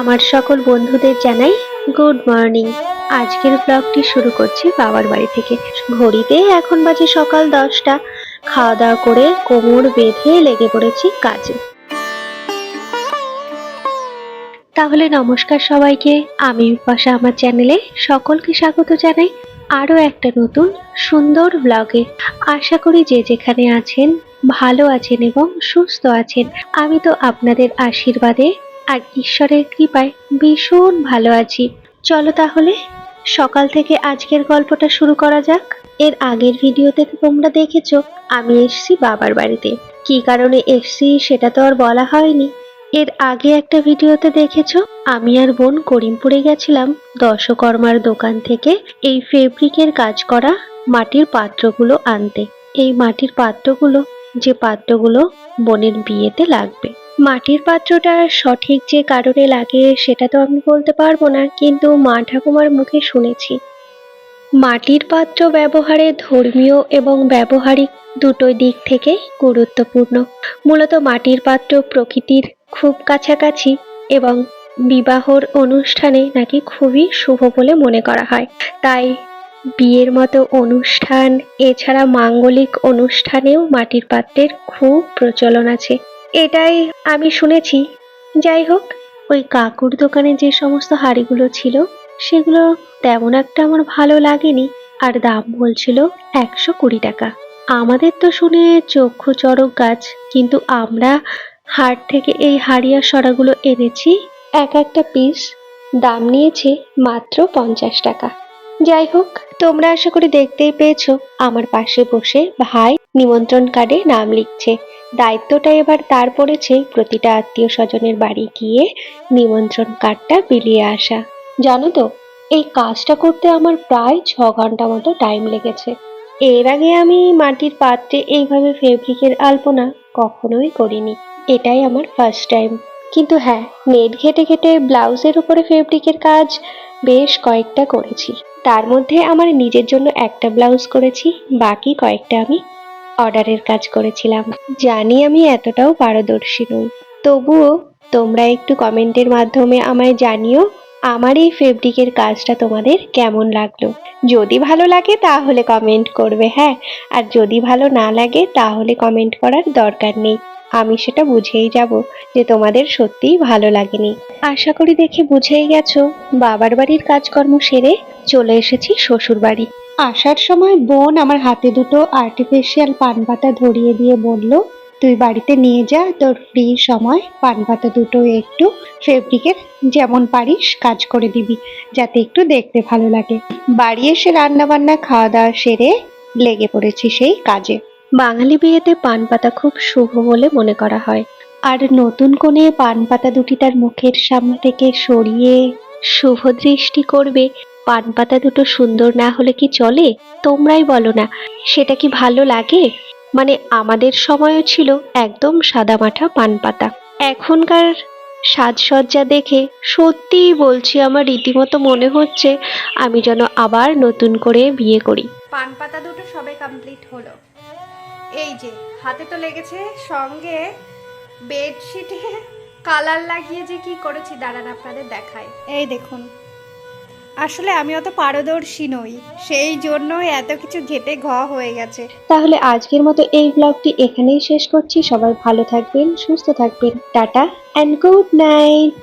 আমার সকল বন্ধুদের জানাই গুড মর্নিং। আজকের ব্লগটি শুরু করছি বাবার বাড়ি থেকে। ঘড়িতে এখন বাজে সকাল দশটা। খাওয়া দাওয়া করে কোমর বেঁধে লেগে পড়েছি কাজে। তাহলে নমস্কার সবাইকে। আমি পাশা আমার চ্যানেলে সকলকে স্বাগত জানাই আরও একটা নতুন সুন্দর ব্লগে আশা করি যে যেখানে আছেন ভালো আছেন এবং সুস্থ আছেন। আমি তো আপনাদের আশীর্বাদে আর ঈশ্বরের কৃপায় ভীষণ ভালো আছি। চলো তাহলে, সকাল থেকে আজকের গল্পটা শুরু করা যাক। এর আগের ভিডিওতে তোমরা দেখেছ, আমি এসছি বাবার বাড়িতে। কি কারণে এসছি সেটা তো আর বলা হয়নি। এর আগে একটা ভিডিওতে দেখেছ, আমি আর বোন করিমপুরে গেছিলাম দশকর্মার দোকান থেকে এই ফেব্রিকের কাজ করা মাটির পাত্রগুলো আনতে। এই মাটির পাত্রগুলো, যে পাত্রগুলো বোনের বিয়েতে লাগবে। মাটির পাত্রটা সঠিক যে কারণে লাগে সেটা তো আমি বলতে পারব না, কিন্তু মা ঠাকুমার মুখে শুনেছি। মাটির পাত্র ব্যবহারে ধর্মীয় এবং ব্যবহারিক দুটো দিক থেকে গুরুত্বপূর্ণ। মূলত মাটির পাত্র প্রকৃতির খুব কাছাকাছি এবং বিবাহর অনুষ্ঠানে নাকি খুবই শুভ বলে মনে করা হয়। তাই বিয়ের মতো অনুষ্ঠান, এছাড়া মাঙ্গলিক অনুষ্ঠানেও মাটির পাত্রের খুব প্রচলন আছে। এটাই আমি শুনেছি। যাই হোক, ওই কাকুর দোকানে যে সমস্ত হাঁড়িগুলো ছিল, সেগুলো তেমন একটা আমার ভালো লাগেনি। আর দাম বলছিল একশো কুড়ি টাকা। আমাদের তো শুনে চক্ষু চড়ক গাছ, কিন্তু আমরা হাট থেকে এই হাড়িয়া সরাগুলো এনেছি, এক একটা পিস দাম নিয়েছে মাত্র পঞ্চাশ টাকা। যাই হোক তোমরা আশা করি দেখতেই পেয়েছ, আমার পাশে বসে ভাই নিমন্ত্রণ কার্ডে নাম লিখছে। দায়িত্বটা এবার তার পড়েছে প্রতিটা আত্মীয় স্বজনের বাড়ি গিয়ে নিমন্ত্রণ কার্ডটা বিলিয়ে আসা। জানো তো, এই কাজটা করতে আমার প্রায় ছ ঘণ্টা মতো টাইম লেগেছে। এর আগে আমি মাটির পাত্রে এইভাবে ফেব্রিকের আলপনা কখনোই করিনি। এটাই আমার ফার্স্ট টাইম কিন্তু হ্যাঁ নেট ঘেটে ঘেটে ব্লাউজের উপরে ফেব্রিকের কাজ বেশ কয়েকটা করেছি। তার মধ্যে আমার নিজের জন্য একটা ব্লাউজ করেছি, বাকি কয়েকটা আমি অর্ডারের কাজ করেছিলাম। জানি আমি এতটাও পারদর্শী নই। তবুও তোমরা একটু কমেন্টের মাধ্যমে আমায় জানিও আমার এই ফেব্রিকের কাজটা তোমাদের কেমন লাগল। যদি ভালো লাগে তাহলে কমেন্ট করবে হ্যাঁ। আর যদি ভালো না লাগে তাহলে কমেন্ট করার দরকার নেই। আমি সেটা বুঝেই যাব যে তোমাদের সত্যিই ভালো লাগেনি। আশা করি দেখে বুঝেই গেছো, বাবার বাড়ির কাজকর্ম সেরে চলে এসেছি শ্বশুর বাড়ি আসার সময় বোন আমার হাতে দুটো আর্টিফিশিয়াল পান পাতা ধরিয়ে দিয়ে বলল, তুই বাড়িতে নিয়ে যা, তোর ফ্রি সময় পান পাতা দুটো একটু ফেব্রিকের যেমন পারিস কাজ করে দিবি, যাতে একটু দেখতে ভালো লাগে। বাড়ি এসে রান্না বান্না খাওয়া দাওয়া সেরে লেগে পড়েছি সেই কাজে। বাঙালি বিয়েতে পান পাতা খুব শুভ বলে মনে করা হয়। আর নতুন কোণে পান পাতা দুটি তার মুখের সামনে থেকে সরিয়ে শুভ দৃষ্টি করবে পান পাতা দুটো সুন্দর না হলে কি চলে? তোমরাই বলো না, সেটা কি ভালো লাগে? মানে আমাদের সময়ও ছিল একদম সাদামাঠা পান পাতা এখনকার সাজসজ্জা দেখে সত্যিই বলছি আমার রীতিমতো মনে হচ্ছে আমি যেন আবার নতুন করে বিয়ে করি। পান পাতা দুটো সবে কমপ্লিট হলো। এই যে হাতে তো লেগেছে সঙ্গে বেডশিটে কালার লাগিয়ে যে কি করেছি দাঁড়ান আপনাদের দেখাই। এই দেখুন আসলে আমি অত পারদর্শী নই সেই জন্য এত কিছু ঘেটে ঘ হয়ে গেছে। তাহলে আজকের মতো এই ব্লগটি এখানেই শেষ করছি সবাই ভালো থাকবেন সুস্থ থাকবেন টাটা অ্যান্ড গুড নাইট